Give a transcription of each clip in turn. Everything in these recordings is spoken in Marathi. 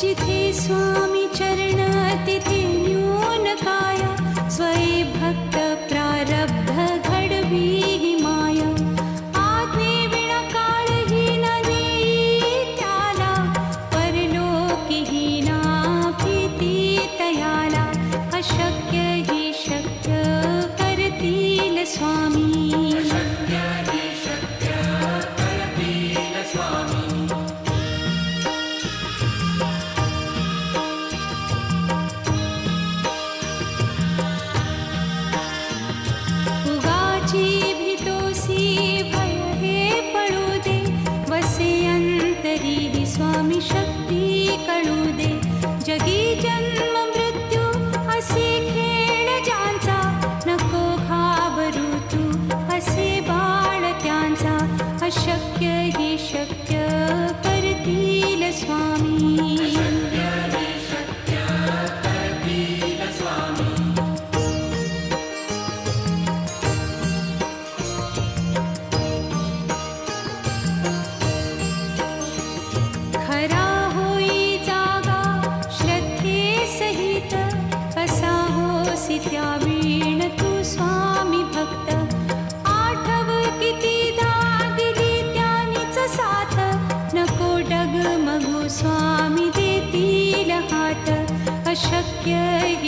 जिथे स्वामी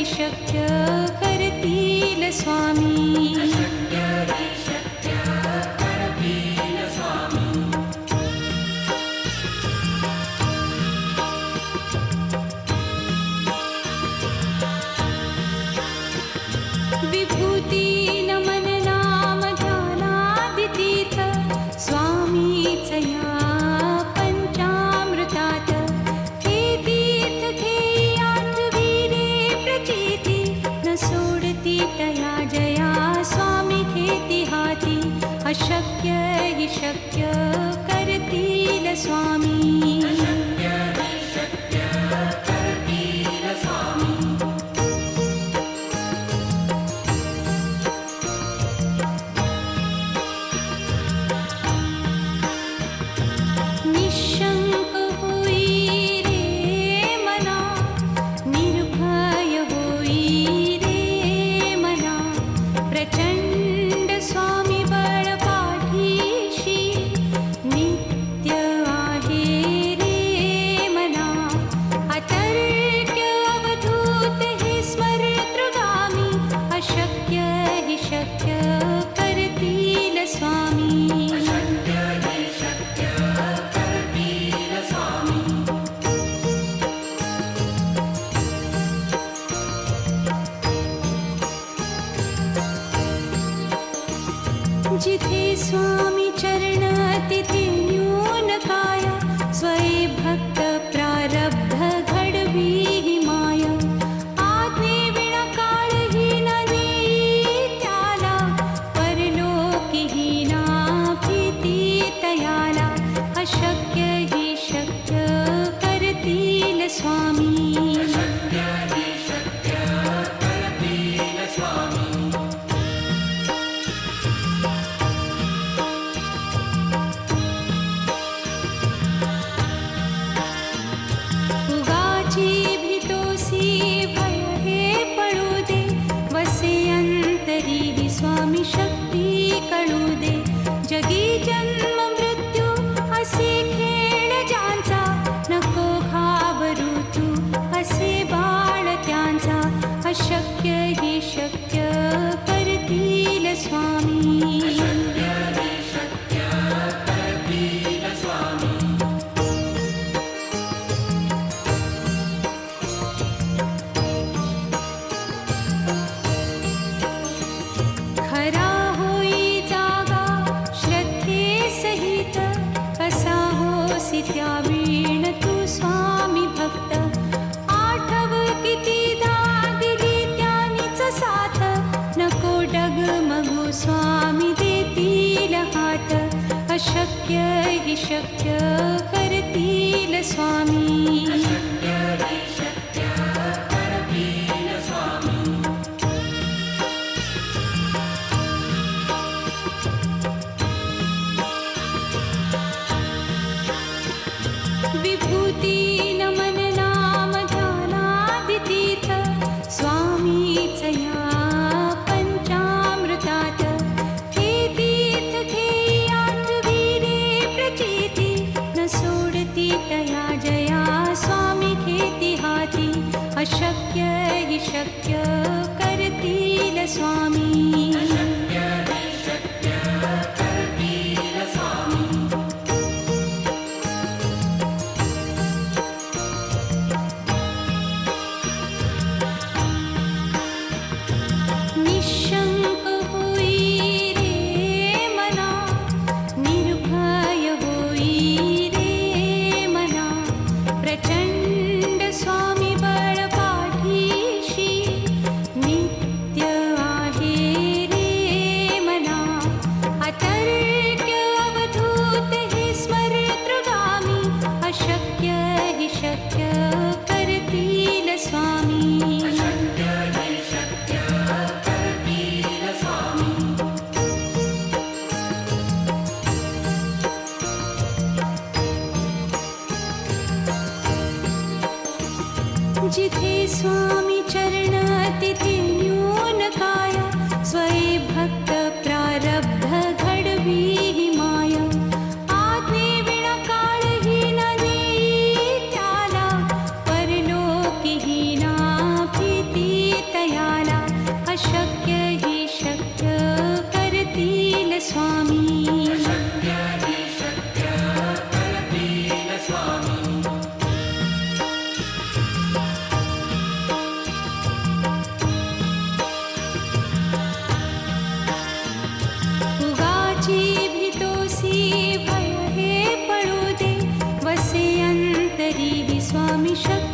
shook 记得。जिथे स्वामी चरण तिथे न्यून काया स्वये भक्त 你选。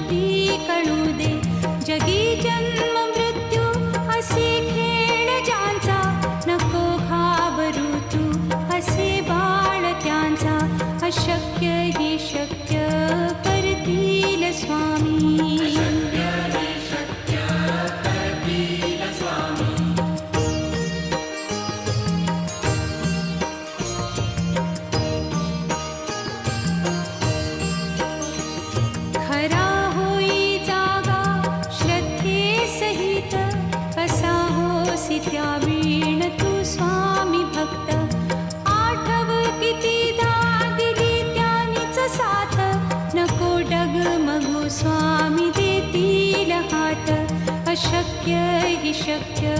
शक्य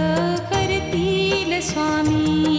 करतील स्वामी।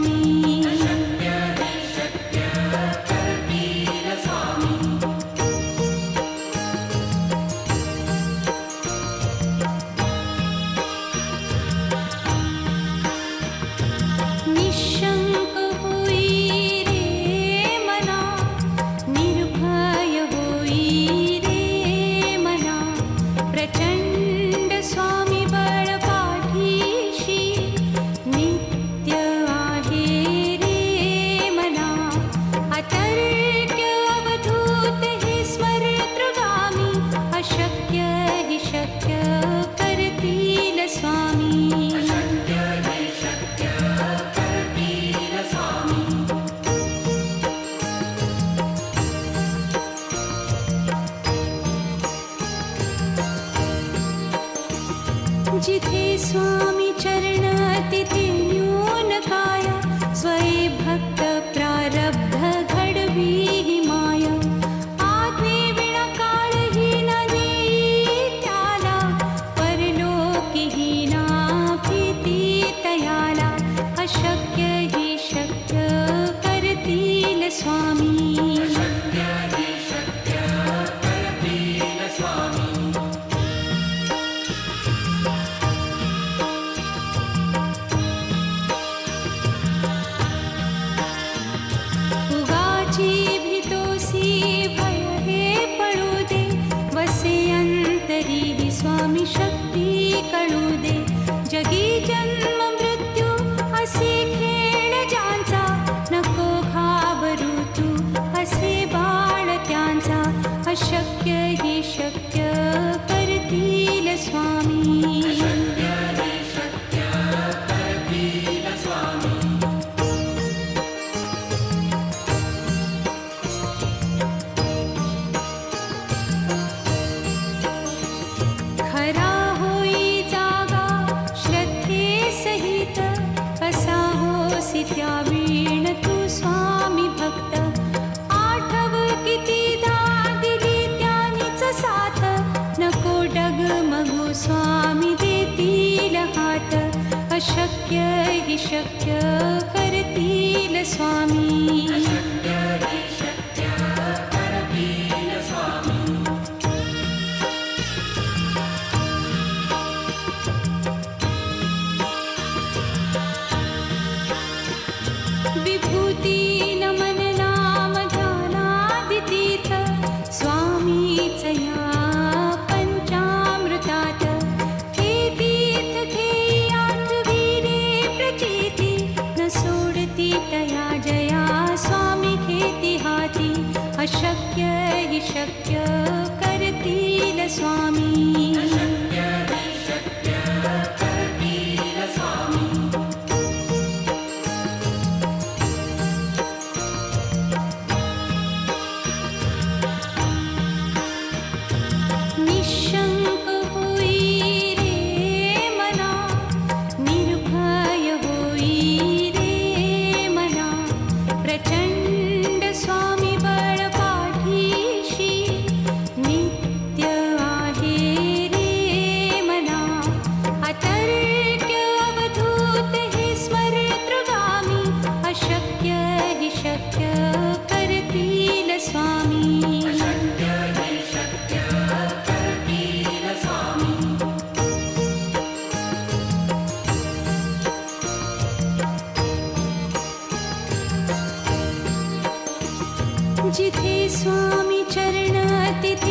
शक्य हि शक्य जिथे स्वामी तिथे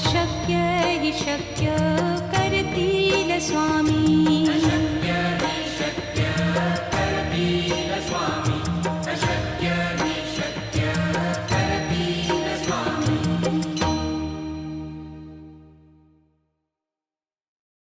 शक्य हि शक्य स्वामी